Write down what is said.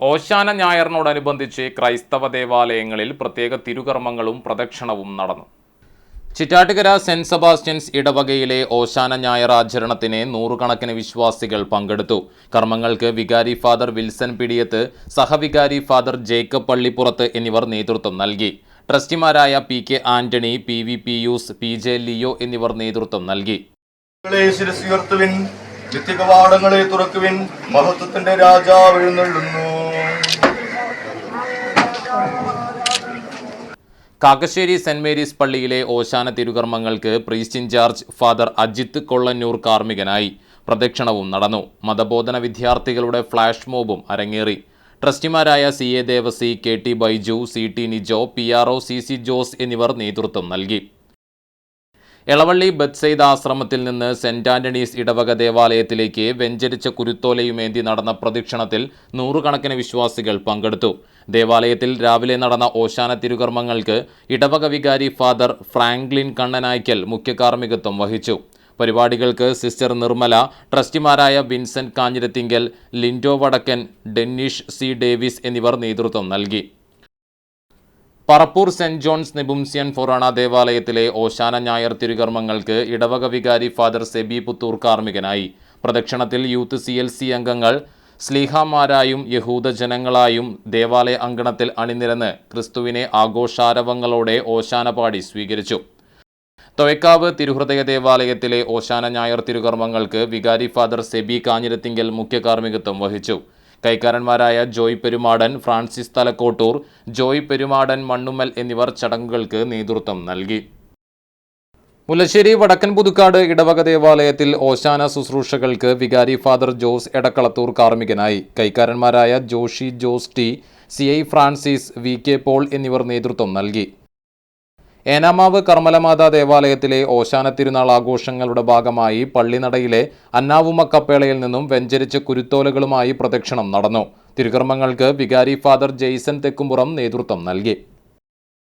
ഓശാന ഞായറിനോടനുബന്ധിച്ച് ക്രൈസ്തവ ദേവാലയങ്ങളിൽ പ്രത്യേക തിരുകർമ്മങ്ങളും പ്രദക്ഷിണവും നടന്നു. ചിറ്റാട്ടുകര സെന്റ് സെബാസ്റ്റ്യൻസ് ഇടവകയിലെ ഓശാന ഞായർ ആചരണത്തിന് നൂറുകണക്കിന് വിശ്വാസികൾ പങ്കെടുത്തു. കർമ്മങ്ങൾക്ക് വികാരി ഫാദർ വിൽസൺ പിടിയത്ത് സഹവികാരി ഫാദർ ജേക്കബ് പള്ളിപ്പുറത്ത് എന്നിവർ നേതൃത്വം നൽകി. ട്രസ്റ്റിമാരായ P K Antony P V Pius P J Leo എന്നിവർ നേതൃത്വം നൽകി. നിത്യകവാടങ്ങളെ തുറക്കുവിൻ മഹത്വത്തിന്റെ രാജാവ് എഴുന്നള്ളുന്നു. കാക്കശ്ശേരി സെന്റ് മേരീസ് പള്ളിയിലെ ഓശാന തിരുകർമ്മങ്ങൾക്ക് priest incharge father Ajith Kollannur കാർമ്മികനായി പ്രദക്ഷിണവും നടന്നു. മതബോധന വിദ്യാർത്ഥികളുടെ ഫ്ലാഷ് മോബും അരങ്ങേറി. ട്രസ്റ്റിമാരായ C A Devasi K T Baiju C T Nijo P R O C C Jose എന്നിവർ നേതൃത്വം നൽകി. എളവള്ളി ബത്സൈദ ആശ്രമത്തിൽ നിന്ന് സെന്റ് ആന്റണീസ് ഇടവക ദേവാലയത്തിലേക്ക് വെഞ്ചരിച്ച കുരുത്തോലയുമേന്തി നടന്ന പ്രദക്ഷിണത്തിൽ നൂറുകണക്കിന് വിശ്വാസികൾ പങ്കെടുത്തു. ദേവാലയത്തിൽ രാവിലെ നടന്ന ഓശാന തിരുകർമ്മങ്ങൾക്ക് ഇടവക വികാരി ഫാദർ ഫ്രാങ്ക്ലിൻ കണ്ണനായ്ക്കൽ മുഖ്യ കാർമ്മികത്വം വഹിച്ചു. പരിപാടികൾക്ക് sister Nirmala ട്രസ്റ്റിമാരായ Vincent Kanjirathingal Lindo Vadakkan Dennish C Davis എന്നിവർ നേതൃത്വം നൽകി. പറപ്പൂർ സെന്റ് ജോൺസ് നെബുംസ്യൻ ഫൊറാണ ദേവാലയത്തിലെ ഓശാന ഞായർ തിരുകർമ്മങ്ങൾക്ക് ഇടവക വികാരി ഫാദർ സെബി പുത്തൂർ കാർമ്മികനായി. പ്രദക്ഷിണത്തിൽ യൂത്ത് സി എൽ സി അംഗങ്ങൾ സ്ലീഹാമാരായും യഹൂദ ജനങ്ങളായും ദേവാലയ അങ്കണത്തിൽ അണിനിരന്ന് ക്രിസ്തുവിനെ ആഘോഷാരവങ്ങളോടെ ഓശാന പാടി സ്വീകരിച്ചു. തൊയക്കാവ് തിരുഹൃദയ ദേവാലയത്തിലെ ഓശാന ഞായർ തിരുകർമ്മങ്ങൾക്ക് വികാരി ഫാദർ സെബി കാഞ്ഞിരത്തിങ്കൽ മുഖ്യ കാർമ്മികത്വം വഹിച്ചു. കൈക്കാരന്മാരായ Joy Perumadan Francis Thalakottur Joy Perumadan Mannummal എന്നിവർ ചടങ്ങുകൾക്ക് നേതൃത്വം നൽകി. മുല്ലശ്ശേരി വടക്കൻ പുതുക്കാട് ഇടവക ദേവാലയത്തിൽ ഓശാന ശുശ്രൂഷകൾക്ക് വികാരി ഫാദർ ജോസ് എടക്കളത്തൂർ കാർമ്മികനായി. കൈക്കാരന്മാരായ Joshi Jose T C I Francis V K Paul എന്നിവർ നേതൃത്വം നൽകി. ഏനാമാവ് കർമ്മലമാതാ ദേവാലയത്തിലെ ഓശാന തിരുനാൾ ആഘോഷങ്ങളുടെ ഭാഗമായി പള്ളിനടയിലെ അന്നാവുമ കപ്പേളയിൽ നിന്നും വെഞ്ചരിച്ച കുരുത്തോലകളുമായി പ്രദക്ഷിണം നടന്നു. തിരുകർമ്മങ്ങൾക്ക് വികാരി ഫാദർ ജെയ്സൺ തെക്കുംപുറം നേതൃത്വം നൽകി.